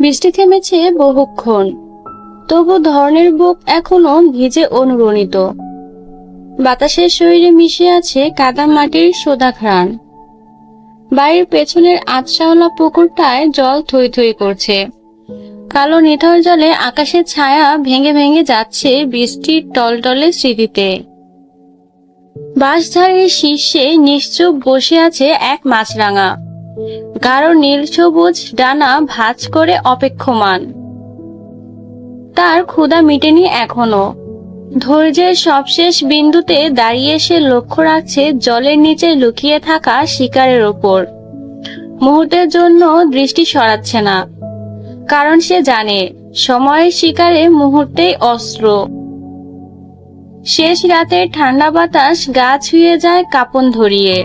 বৃষ্টি থেমেছে বহুক্ষণ। তবু ধরনের বুক এখনও ভিজে অনুরণিত। বাতাসের শরীরে মিশে আছে কাদা মাটির সোদা ঘ্রাণ। বাড়ির পেছনের আতশাওলা পুকুরটায় জল থই থই করছে। কালো নিথর জলে আকাশের ছায়া ভেঙে ভেঙে যাচ্ছে বৃষ্টির টলটলে স্মৃতিতে। বাঁশঝাড়ের শীর্ষে নিশ্চুপ বসে আছে এক মাছরাঙা। গাঢ় নীল সবুজ ডানা ভাঁজ করে অপেক্ষমান। তার ক্ষুধা মিটেনি এখনও। ধৈর্যের সবশেষ বিন্দুতে দাঁড়িয়ে সে লক্ষ্য রাখছে জলের নিচে লুকিয়ে থাকা শিকারের ওপর। মুহূর্তের জন্য দৃষ্টি সরাচ্ছে না, কারণ সে জানে সময়ের শিকারে মুহূর্তেই অস্ত্র। শেষ রাতের ঠান্ডা বাতাস গা ছুঁয়ে যায় কাপন ধরিয়ে।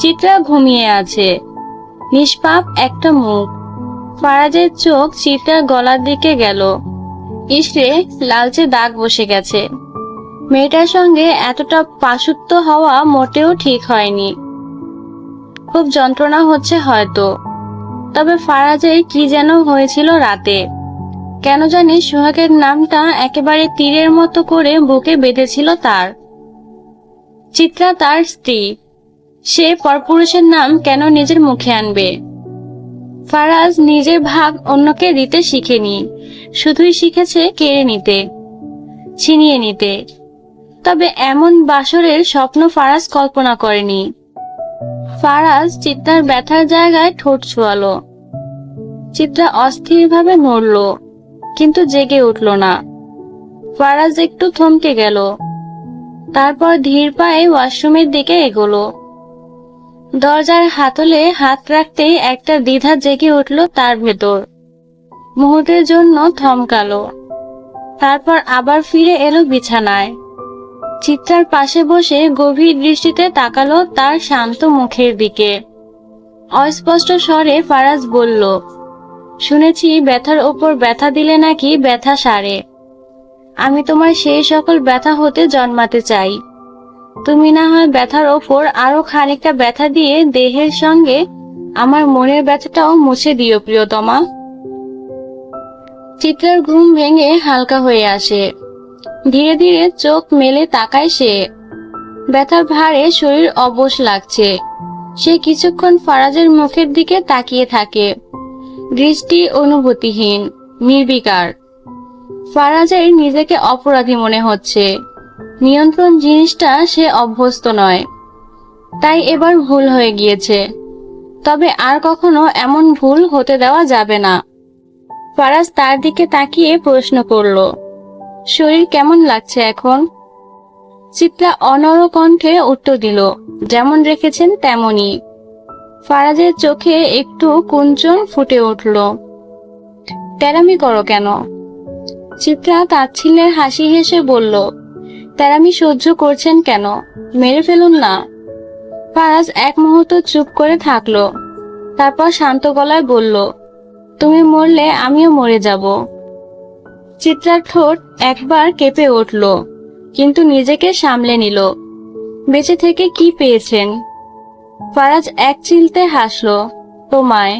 চিত্রা ঘুমিয়ে আছে। নিষ্পাপ একটা মুখ। ফারাজের চোখ চিত্রার গলার দিকে গেল। ইসরে লালচে দাগ বসে গেছে। মেয়েটার সঙ্গে এতটা পাশুত্ব হওয়া মোটেও ঠিক হয়নি। খুব যন্ত্রণা হচ্ছে হয়তো। তবে ফারাজের কি যেন হয়েছিল রাতে। কেন জানি সোহাগের নামটা একেবারে তীরের মতো করে বুকে বেঁধেছিল তার। চিত্রা তার স্ত্রী। সে পরপুরুষের নাম কেন নিজের মুখে আনবে? ফারাজ নিজের ভাগ অন্যকে দিতে শিখেনি, শুধুই শিখেছে কেড়ে নিতে, ছিনিয়ে নিতে। তবে এমন বাসরের স্বপ্ন ফারাজ কল্পনা করেনি। ফারাজ চিত্রার ব্যথার জায়গায় ঠোঁট ছোয়ালো। চিত্রা অস্থিরভাবে নড়ল, কিন্তু জেগে উঠল না। ফারাজ একটু থমকে গেল। তারপর ধীর পায়ে ওয়াশরুমের দিকে এগোলো। দরজার হাতলে হাত রাখতেই একটা দ্বিধা জেগে উঠল তার ভেতর। মুহূর্তের জন্য থমকালো। তারপর আবার ফিরে এলো বিছানায়। চিত্রার পাশে বসে গভীর দৃষ্টিতে তাকালো তার শান্ত মুখের দিকে। অস্পষ্ট স্বরে ফারাজ বলল, শুনেছি ব্যথার ওপর ব্যথা দিলে নাকি ব্যথা সারে। আমি তোমার সেই সকল ব্যথা হতে জন্মাতে চাই। তুমি না হয় ব্যথার ওপর আরও খানিকটা ব্যথা দিয়ে দেহের সঙ্গে আমার মনের ব্যথাটাও মুছে দিও, প্রিয়তমা। চিত্রার ঘুম ভেঙে হালকা হয়ে আসে। ধীরে ধীরে চোখ মেলে তাকায় সে। ব্যথার ভারে শরীর অবশ লাগছে। সে কিছুক্ষণ ফারাজের মুখের দিকে তাকিয়ে থাকে। দৃষ্টি অনুভূতিহীন, নির্বিকার। ফারাজের নিজেকে অপরাধী মনে হচ্ছে। নিয়ন্ত্রণ জিনিসটা সে অভ্যস্ত নয়। তাই এবার ভুল হয়ে গিয়েছে। তবে আর কখনো এমন ভুল হতে দেওয়া যাবে না। ফারাজ তার দিকে তাকিয়ে প্রশ্ন করল, শরীর কেমন লাগছে এখন? চিত্রা অনর কণ্ঠে উত্তর দিল, যেমন রেখেছেন তেমনই। ফারাজের চোখে একটু কুঞ্চন ফুটে উঠল, তেরামি করো কেন? চিত্রা তাচ্ছিল্যের হাসি হেসে বলল তেরামি সহ্য করছেন কেন? মেরে ফেলুন না। ফারাজ এক মুহূর্ত চুপ করে থাকল। তারপর শান্ত গলায় বলল, তুমি মরলে আমিও মরে যাব। চিত্রার ঠোঁট একবার কেঁপে উঠল, কিন্তু নিজেকে সামলে নিল। বেঁচে থেকে কি পেয়েছেন? ফারাজ এক চিলতে হাসলো তোমায়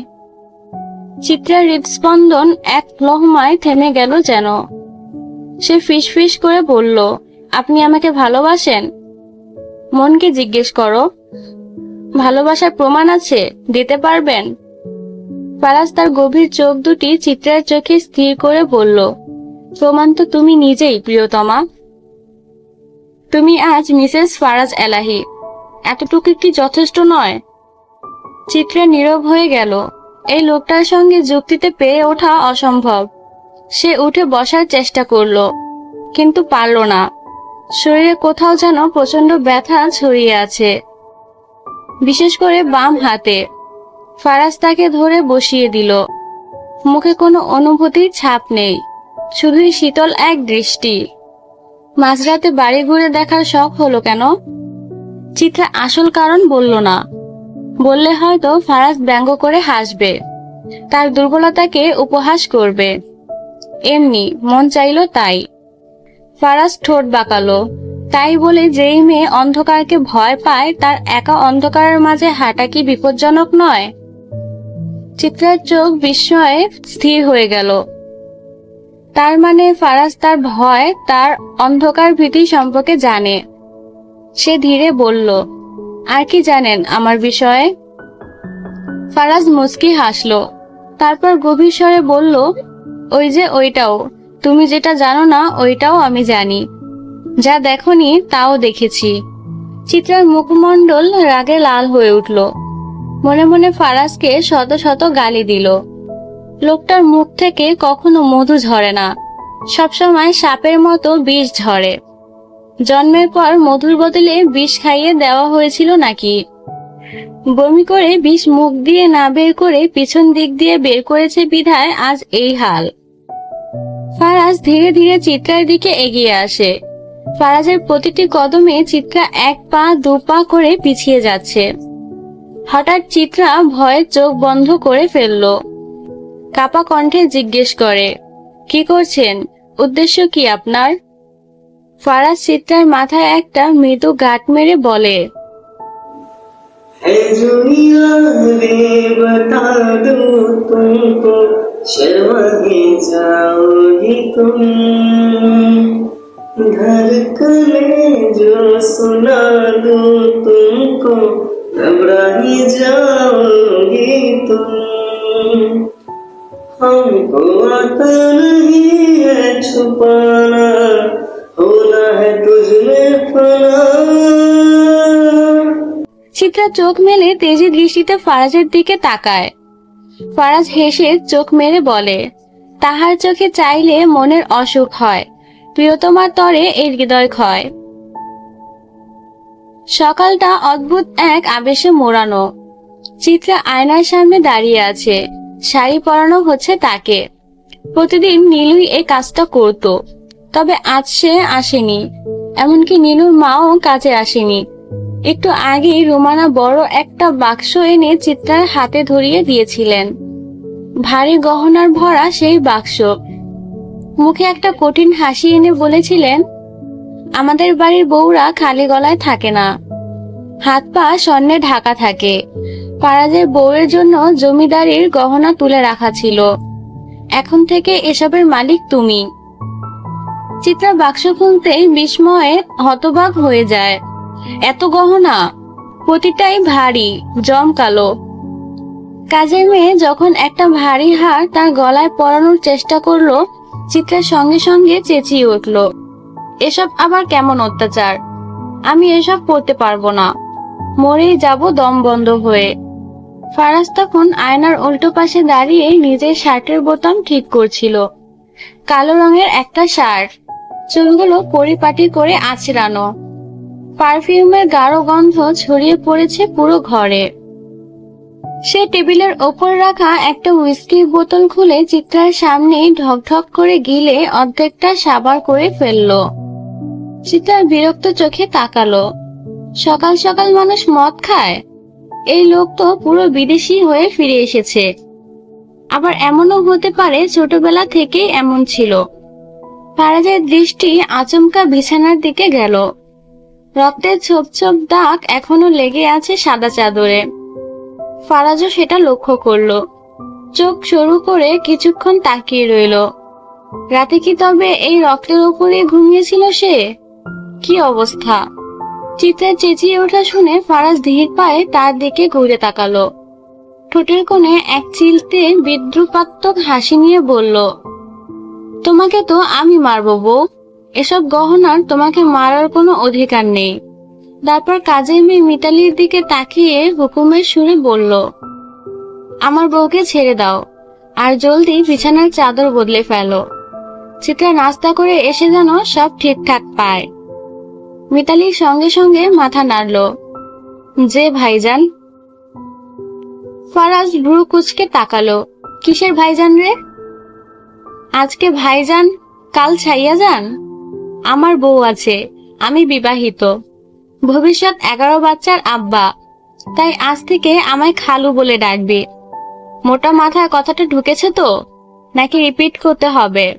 চিত্রার হৃদস্পন্দন এক লহমায় থেমে গেল যেন। সে ফিস ফিস করে বলল আপনি আমাকে ভালোবাসেন? মনকে জিজ্ঞেস করো। ভালোবাসার প্রমাণ আছে, দিতে পারবেন? ফারাজ তার গভীর চোখ দুটি চিত্রার চোখে স্থির করে বলল, প্রমাণ তো তুমি নিজেই, প্রিয়তমা। তুমি আজ মিসেস ফারাজ এলাহি। এতটুকু কি যথেষ্ট নয়? চিত্রা নীরব হয়ে গেল। এই লোকটার সঙ্গে যুক্তিতে পেরে ওঠা অসম্ভব। সে উঠে বসার চেষ্টা করল, কিন্তু পারল না। শরীরে কোথাও যেন প্রচণ্ড ব্যথা ছড়িয়ে আছে। বিশেষ করে বাম হাতে। ফারাজ তাকে ধরে বসিয়ে দিল। মুখে কোনো অনুভূতির ছাপ নেই। শুধুই শীতল এক দৃষ্টি। মাঝরাতে বাড়ি ঘুরে দেখার শখ হলো কেন? চিত্রা আসল কারণ বলল না। বললে হয়তো ফারাজ ব্যঙ্গ করে হাসবে। তার দুর্বলতাকে উপহাস করবে। এমনি, মন চাইলো তাই। ফারাজ ঠোঁট বাঁকালো। তাই বলে যেই মেয়ে অন্ধকারকে ভয় পায়, তার একা অন্ধকারের মাঝে হাঁটা কি বিপজ্জনক নয়? চিত্রার চোখ বিস্ময়ে স্থির হয়ে গেল। তার মানে ফারাজ তার ভয়, তার অন্ধকার ভীতি সম্পর্কে জানে। সে ধীরে বলল, আর কি জানেন আমার বিষয়ে? ফারাজ মুচকি হাসলো। তারপর গভীর স্বরে বলল, ওই যে ওইটাও। তুমি যেটা জানো না, ওইটাও আমি জানি। যা দেখনি, তাও দেখেছি। চিত্রার মুখমণ্ডল রাগে লাল হয়ে উঠল। মনে মনে ফারাজকে শত শত গালি দিল। লোকটার মুখ থেকে কখনো মধু ঝরে না। সবসময় সাপের মতো বিষ ঝরে। জন্মের পর মধুর বদলে বিষ খাইয়ে দেওয়া হয়েছিল নাকি? বমি করে বিষ মুখ দিয়ে না বের করে পিছন দিক দিয়ে বের করেছে বিধায় আজ এই হাল। ফারাজ ধীরে ধীরে চিত্রার দিকে এগিয়ে আসে ফারাজের প্রতিটি কদমে চিত্রা এক পা দু পা করে পিছিয়ে যাচ্ছে হঠাৎ চিত্রা ভয়ে চোখ বন্ধ করে ফেলল কাপা কণ্ঠে জিজ্ঞেস করে কি করছেন উদ্দেশ্য কি আপনার ফারাজ চিত্রার মাথায় একটা মৃদু গাঁট মেরে বলে है दुनिया रे बता दो तुमको शर्मा ही जाओगी तुम धड़कने जो सुना दो तुमको घबरा ही जाओगी तुम हमको आता नहीं है छुपाना होना है तुझमें फना চিত্রা চোখ মেলে তেজি দৃষ্টিতে ফারাজের দিকে তাকায় ফারাজ হেসে চোখ মেরে বলে, তাহার চোখে চাইলে মনের অসুখ হয়, প্রিয়তমার তরে এর হৃদয় ক্ষয়। সকালটা অদ্ভুত এক আবেশে মোড়ানো। চিত্রা আয়নার সামনে দাঁড়িয়ে আছে, শাড়ি পরানো হচ্ছে তাকে। প্রতিদিন নীলুই এই কাজটা করত, তবে আজ সে আসেনি, এমনকি নীলুর মাও কাজে আসেনি। একটু আগেই রোমানা বড় একটা বাক্স এনে চিত্রার হাতে ধরিয়ে দিয়েছিলেন। ভারী গহনার ভরা সেই বাক্স। মুখে একটা কঠিন হাসি এনে বলেছিলেন, আমাদের বাড়ির বউরা খালি গলায় থাকে না। হাত পা স্বর্ণে ঢাকা থাকে। পাড়াদের বউয়ের জন্য জমিদারির গহনা তুলে রাখা ছিল। এখন থেকে এসবের মালিক তুমি। চিত্রা বাক্স খুলতেই বিস্ময়ে হতবাক হয়ে যায়। এত গহনা? প্রতিটাই ভারী, জমকালো। কাজের মেয়ে যখন একটা ভারী হার তার গলায় পরানোর চেষ্টা করল, চিত্রার সঙ্গে সঙ্গে চেঁচিয়ে উঠল। এসব আবার কেমন অত্যাচার? আমি এসব পড়তে পারব না। মরেই যাব দম বন্ধ হয়ে। ফারাজ তখন আয়নার উল্টো পাশে দাঁড়িয়ে নিজের শার্টের বোতাম ঠিক করছিল। কালো রঙের একটা শার্ট। চুলগুলো পরিপাটি করে আছড়ানো। পারফিউমের গাঢ় গন্ধ ছড়িয়ে পড়েছে পুরো ঘরে। সে টেবিলের ওপর রাখা একটা হুইস্কির বোতল খুলে চিত্রার সামনে ঢকঢক করে গিলে অর্ধেকটা সাবার করে ফেলল। চিত্রার বিরক্ত চোখে তাকালো। সকাল সকাল মানুষ মদ খায়। এই লোক তো পুরো বিদেশি হয়ে ফিরে এসেছে। আবার এমনও হতে পারে ছোটবেলা থেকেই এমন ছিল। ফারাজের দৃষ্টি আচমকা বিছানার দিকে গেল। রক্তের ছোপ ছোপ দাগ এখনও লেগে আছে সাদা চাদরে। ফারাজও সেটা লক্ষ্য করল। চোখ সরু করে কিছুক্ষণ তাকিয়ে রইল। রাতে কি তবে এই রক্তের উপরে ঘুমিয়েছিল সে? কি অবস্থা? চিত্রে চেঁচিয়ে ওঠা শুনে ফারাজ ধীর পায়ে তার দিকে ঘুরে তাকালো। ঠোঁটের কোণে এক চিলতে বিদ্রুপাত্মক হাসি নিয়ে বলল, তোমাকে তো আমি মারবো বউ। এসব গহনার তোমাকে মারার কোনো অধিকার নেই। তারপর কাজের মেয়ে মিতালির দিকে তাকিয়ে হুকুমের সুরে বলল, আমার বউকে ছেড়ে দাও আর জলদি বিছানার চাদর বদলে ফেলো। চিত্রা নাস্তা করে এসে যেন সব ঠিকঠাক পায়। মিতালির সঙ্গে সঙ্গে মাথা নাড়ল, যে ভাইজান। ফারাজ ভ্রু কুচকে তাকালো, কিসের ভাইজান রে? আজকে ভাইজান, কাল ছাইয়া যান? আমার বউ আছে, আমি বিবাহিত। ভবিষ্যৎ এগারো বাচ্চার আব্বা। তাই আজ থেকে আমায় খালু বলে ডাকবে। মোটা মাথায় কথাটা ঢুকেছে তো? নাকি রিপিট করতে হবে?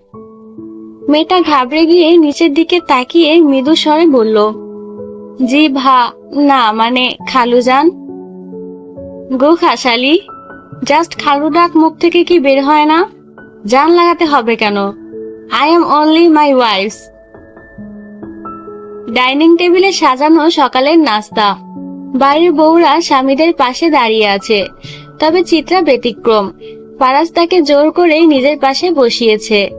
মেয়েটা ঘাবড়ে গিয়ে নিচের দিকে তাকিয়ে মৃদু স্বরে বলল, জি ভা, না মানে খালু যান? গো খাসালি জাস্ট খালু ডাক মুখ থেকে কি বের হয় না? জান লাগাতে হবে কেন? I am only my wife's dining টেবিলে সাজানো সকালের নাস্তা। বাড়ির বউরা স্বামীদের পাশে দাঁড়িয়ে আছে, তবে চিত্রা ব্যতিক্রম। পারাস তাকে জোর করেই নিজের পাশে বসিয়েছে।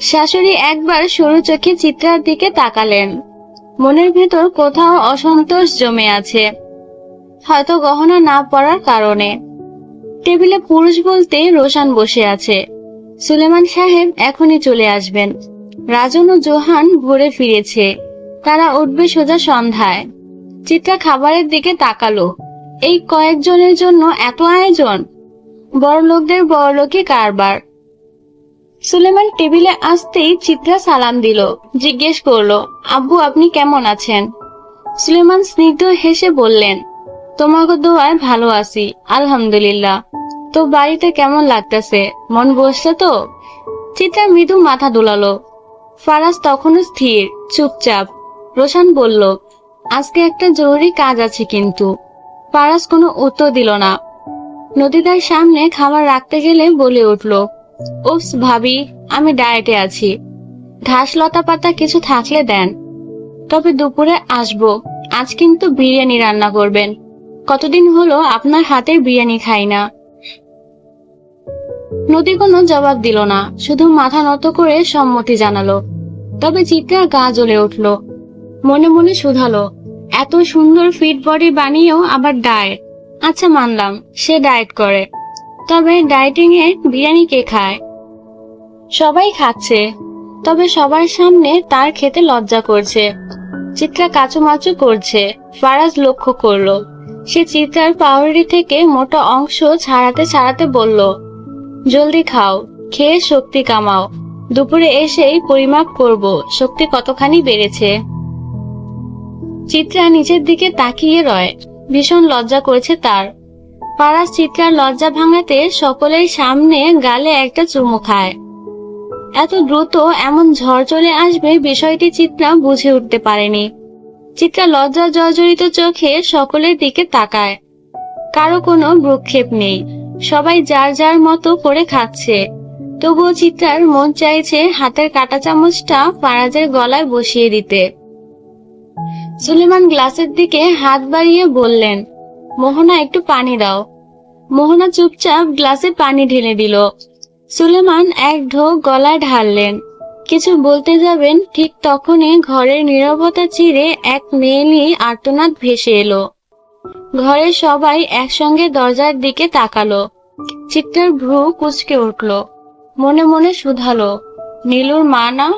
শাশুড়ি একবার সরু চোখে চিত্রার দিকে তাকালেন। মনের ভেতর কোথাও অসন্তোষ জমে আছে, হয়তো গহনা না পড়ার কারণে। টেবিলে পুরুষ বলতে রোশান বসে আছে। সুলেমান সাহেব এখনই চলে আসবেন। রাজন ও জোহান ভোরে ফিরেছে। তারা উঠবে সোজা সন্ধ্যায়। চিত্রা খাবারের দিকে তাকালো। এই কয়েকজনের জন্য এত আয়োজন? বড় লোকদের বড় লোকই কারবার। সুলেমান টেবিলে আসতেই চিত্রা সালাম দিল, জিজ্ঞেস করল, আব্বু, আপনি কেমন আছেন? সুলেমান স্নিগ্ধ হেসে বললেন তোমাকে দোয়ায় ভালো আছি, আলহামদুলিল্লাহ। তো বাড়িতে কেমন লাগতেছে? মন বসছে তো? চিত্রা মৃদু মাথা দোলালো। ফারাজ তখনও স্থির, চুপচাপ। রোশান বলল, আজকে একটা জরুরি কাজ আছে কিন্তু। পারাস কোনো উত্তর দিল না। নদীদার সামনে খাবার রাখতে গেলে বলে উঠল উফস ভাবি, আমি ডায়েটে আছি। ঘাস, লতা পাতা কিছু থাকলে দেন। তবে দুপুরে আসব। আজ কিন্তু বিরিয়ানি রান্না করবেন। কতদিন হলো আপনার হাতের বিরিয়ানি খাই না? নদী কোনো জবাব দিল না, শুধু মাথা নত করে সম্মতি জানালো। তবে চিত্রার গা জ্বলে উঠল মনে মনে শুধালো। এত সুন্দর ফিট বডি বানিয়েও আবার ডায়েট। আচ্ছা মানলাম, সে ডায়েট করে। তবে ডায়েটিং এ বিরিয়ানি কে খায়? সবাই খাচ্ছে। তবে সবার সামনে তার খেতে লজ্জা করছে। চিত্রা কাচুমাচু করছে। ফারাজ লক্ষ্য করল। সে চিত্রার পাউরুটি থেকে মোটা অংশ ছাড়াতে ছাড়াতে বলল, জলদি খাও, খেয়ে শক্তি কামাও। দুপুরে এসেই পরিমাপ করব, শক্তি কতখানি বেড়েছে? চিত্রা নিচের দিকে তাকিয়ে রয়। ভীষণ লজ্জা করেছে তার। পারাস চিত্রার লজ্জা ভাঙাতে সকলের সামনে গালে একটা চুমু খায়। এত দ্রুত এমন ঝড় চলে আসবে বিষয়টি চিত্রা বুঝে উঠতে পারেনি। চিত্রা লজ্জা জর্জরিত চোখে সকলের দিকে তাকায়। কারও কোনো ভ্রুক্ষেপ নেই। সবাই যার যার মতো করে খাচ্ছে। তবুও চিত্রার মন চাইছে হাতের কাটা চামচটা ফারাজের গলায় বসিয়ে দিতে। সুলেমান গ্লাসের দিকে হাত বাড়িয়ে বললেন, মোহনা, একটু পানি দাও। মোহনা চুপচাপ গ্লাসে পানি ঢেলে দিল। সুলেমান এক ঢোক গলায় ঢাললেন। কিছু বলতে যাবেন? ঠিক তখনই ঘরের নীরবতা চিরে এক মেয়েলি আর্তনাদ ভেসে এলো। ঘরের সবাই একসঙ্গে দরজার দিকে তাকালো। চিত্রার ভ্রু কুচকে উঠল। মনে মনে শুধালো, নীলুর মা না?